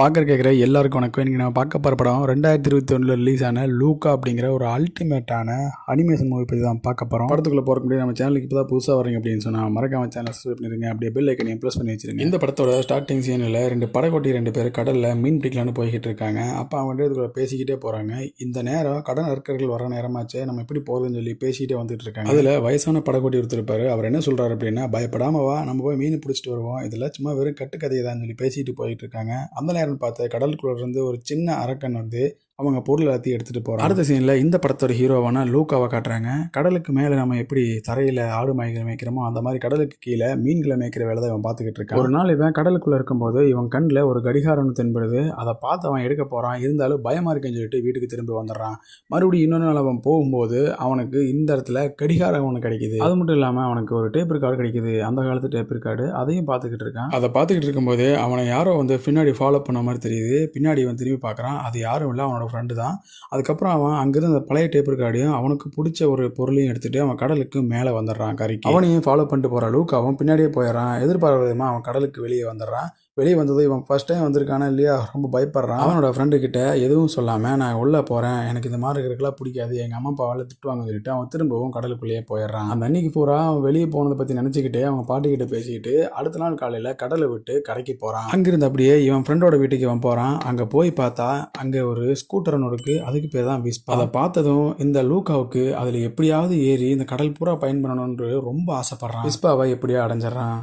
பார்க்குற கேட்குற எல்லாருக்கும் வணக்கம். இன்றைக்கி நம்ம பார்க்க போகிற படம் ரெண்டாயிரத்தி இருபத்தி ஒன்றில் ரிலீஸ் ஆன லூக்கா அப்படிங்கிற ஒரு அல்டிமேட்டான அனிமேஷன் மூவி பற்றி தான் பார்க்க போகிறோம் படத்துக்குள்ளே போகிற முடியாது நம்ம சேனலுக்கு இப்போ தான் புதுசாக வரீங்க அப்படின்னு சொன்னால் மறக்காம சேனல் சப்ஸ்கிரைப் பண்ணிருங்க. அப்படியே பெல் ஐக்கனையும் ப்ளஸ் பண்ணி வச்சிருங்க. இந்த படத்தோட ஸ்டார்டிங் சீனில் ரெண்டு படகோட்டி ரெண்டு பேர் கடலில் மீன் பிடிக்கலான்னு போய்கிட்டு இருக்காங்க. அப்போ அவங்க வந்து இதுக்குள்ள பேசிக்கிட்டே போகிறாங்க இந்த நேரம் கடன் நற்கர்கள் வர நேரமாச்சே நம்ம எப்படி போகிறதுன்னு சொல்லி பேசிக்கிட்டே வந்துட்டு இருக்காங்க. அதில் வயசான படகோட்டி ஒருத்தர் அவர் என்ன சொல்கிறாரு அப்படின்னா பயப்படாமவா நம்ம போய் மீன் பிடிச்சிட்டு வருவோம். இதெல்லாம் சும்மா வெறும் கட்டுக்கதையை தான் சொல்லி பேசிட்டு போயிட்டு இருக்காங்க. அந்த நேரம் பார்த்த கடலுக்குள்ளே இருந்து ஒரு சின்ன அரக்கன் வந்து அவங்க பொருள் எல்லாத்தையும் எடுத்துட்டு போறாங்க. அடுத்த சீன்ல இந்த படத்தோட ஹீரோவான லூக்காவை காட்டுறாங்க. கடலுக்கு மேலே நம்ம எப்படி தரையில ஆடு மாய்களை மேய்க்கிறோமோ அந்த மாதிரி கடலுக்கு கீழே மீன்களை மேய்க்கிற வேலை தான் இவன் பார்த்துக்கிட்டு இருக்கான். ஒரு நாள் இவன் கடலுக்குள்ள இருக்கும்போது இவன் கண்ணில் ஒரு கடிகாரம் ஒன்று தென்படுது. அதை பார்த்து அவன் எடுக்க போறான். இருந்தாலும் பயமா இருக்குன்னு சொல்லிட்டு வீட்டுக்கு திரும்பி வந்துடுறான். மறுபடியும் இன்னொரு நாள் அவன் போகும்போது அவனுக்கு இந்த இடத்துல கடிகாரம் ஒன்று கிடைக்குது. அது மட்டும் இல்லாமல் அவனுக்கு ஒரு டேப் ரெக்கார்டு கிடைக்குது. அந்த காலத்து டேப் ரெக்கார்டு அதையும் பார்த்துக்கிட்டு இருக்கான். அதை பார்த்துக்கிட்டு இருக்கும்போது அவனை யாரோ வந்து பின்னாடி ஃபாலோ பண்ண மாதிரி தெரியுது. பின்னாடி அவன் திரும்பி பார்க்குறான். அது யாரும் இல்லை. அவனோட ஃப்ரெண்டு தான். அதுக்கப்புறம் அவன் அங்கிருந்து அந்த பழைய டேப் ரெக்கார்டையும் அவனுக்கு பிடிச்ச ஒரு பொருளையும் எடுத்துகிட்டு அவன் கடலுக்கு மேலே வந்துடுறான் கரைக்கு. அவனையும் ஃபாலோ பண்ணிட்டு போகிற லூக் அவன் பின்னாடியே போயிடறான். எதிர்பாராத விதமாக அவன் கடலுக்கு வெளியே வந்துடுறான். வெளியே வந்தது இவன் ஃபஸ்ட் டைம் வந்திருக்கானா இல்லையா? ரொம்ப பயப்படுறான். அவனோட ஃப்ரெண்டுக்கிட்ட எதுவும் சொல்லாமல் நான் உள்ளே போகிறேன் எனக்கு இந்த மாதிரி இருக்கிறதுலாம் பிடிக்காது. எங்கள் அம்மா அப்பாவால் திட்டுவாங்க சொல்லிட்டு அவன் திரும்பவும் கடலுக்குள்ளேயே போயிடுறான். அந்த அன்னைக்கு பூரா அவன் வெளியே போனதை பற்றி நினச்சிக்கிட்டு அவங்க பாட்டிக்கிட்ட பேசிக்கிட்டு அடுத்த நாள் காலையில் கடலை விட்டு கரைக்கு போகிறான் அங்கிருந்து அப்படியே இவன் ஃப்ரெண்டோட வீட்டுக்கு இவன் போகிறான் அங்கே போய் பார்த்தா அங்கே ஒரு ஸ்கூட்டர் ஒன்று இருக்கு. அதுக்கு பேர் தான் விஸ்பா அதை பார்த்ததும் இந்த லூக்காவுக்கு அதில் எப்படியாவது ஏறி இந்த கடல் பூரா பயன் பண்ணணும்னு ரொம்ப ஆசைப்படுறான். விஸ்பாவை எப்படியா அடைஞ்சிடறான்.